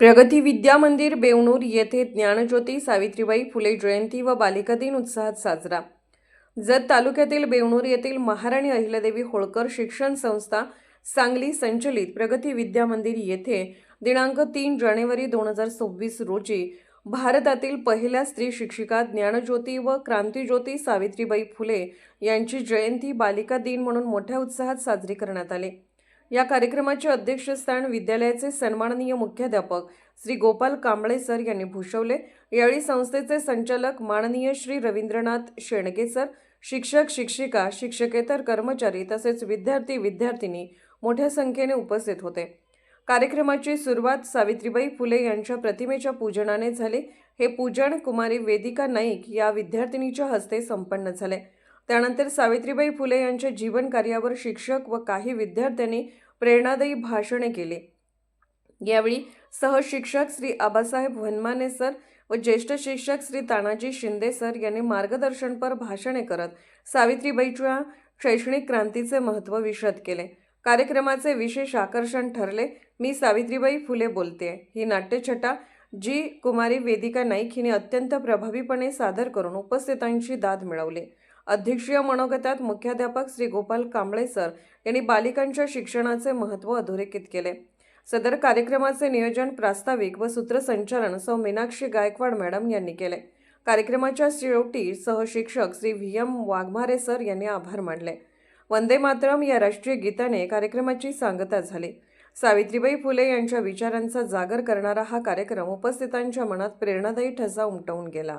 प्रगती विद्या मंदिर बेवणूर येथे ज्ञानज्योती सावित्रीबाई फुले जयंती व बालिका दिन उत्साहात साजरा. जत तालुक्यातील बेवणूर येथील महाराणी अहिल्यादेवी होळकर शिक्षण संस्था सांगली संचलित प्रगती विद्या मंदिर येथे दिनांक तीन जानेवारी दोन हजार सव्वीस रोजी भारतातील पहिल्या स्त्री शिक्षिका ज्ञानज्योती व क्रांतीज्योती सावित्रीबाई फुले यांची जयंती बालिका दिन म्हणून मोठ्या उत्साहात साजरी करण्यात आली. या कार्यक्रमाचे अध्यक्षस्थान विद्यालयाचे सन्माननीय मुख्याध्यापक श्री गोपाल कांबळे सर यांनी भूषवले. यावेळी संस्थेचे संचालक माननीय श्री रवींद्रनाथ शेणके सर शिक्षक शिक्षिका शिक्षकेतर कर्मचारी तसेच विद्यार्थी विद्यार्थिनी मोठ्या संख्येने उपस्थित होते. कार्यक्रमाची सुरुवात सावित्रीबाई फुले यांच्या प्रतिमेच्या पूजनाने झाली. हे पूजन कुमारी वेदिका नाईक या विद्यार्थिनीच्या हस्ते संपन्न झाले. त्यानंतर सावित्रीबाई फुले यांच्या जीवन कार्यावर शिक्षक व काही विद्यार्थ्यांनी प्रेरणादायी भाषणे केली. यावेळी सहशिक्षक श्री आबासाहेब वनमाने सर व ज्येष्ठ शिक्षक श्री तानाजी शिंदे सर यांनी मार्गदर्शनपर भाषणे करत सावित्रीबाईच्या शैक्षणिक क्रांतीचे महत्त्व विशद केले. कार्यक्रमाचे विशेष आकर्षण ठरले. मी सावित्रीबाई फुले बोलते ही नाट्यछटा जी कुमारी वेदिका नाईक हिने अत्यंत प्रभावीपणे सादर करून उपस्थितांची दाद मिळवली. अध्यक्षीय मनोगतात मुख्याध्यापक श्री गोपाल कांबळे सर यांनी बालिकांच्या शिक्षणाचे महत्त्व अधोरेखित केले. सदर कार्यक्रमाचे नियोजन प्रास्ताविक व सूत्रसंचालन सौ मीनाक्षी गायकवाड मॅडम यांनी केले. कार्यक्रमाच्या शेवटी सहशिक्षक Shri V M Waghmare sir यांनी आभार मानले. वंदे मातरम या राष्ट्रीय गीताने कार्यक्रमाची सांगता झाली. सावित्रीबाई फुले यांच्या विचारांचा जागर करणारा हा कार्यक्रम उपस्थितांच्या मनात प्रेरणादायी ठसा उमटवून गेला.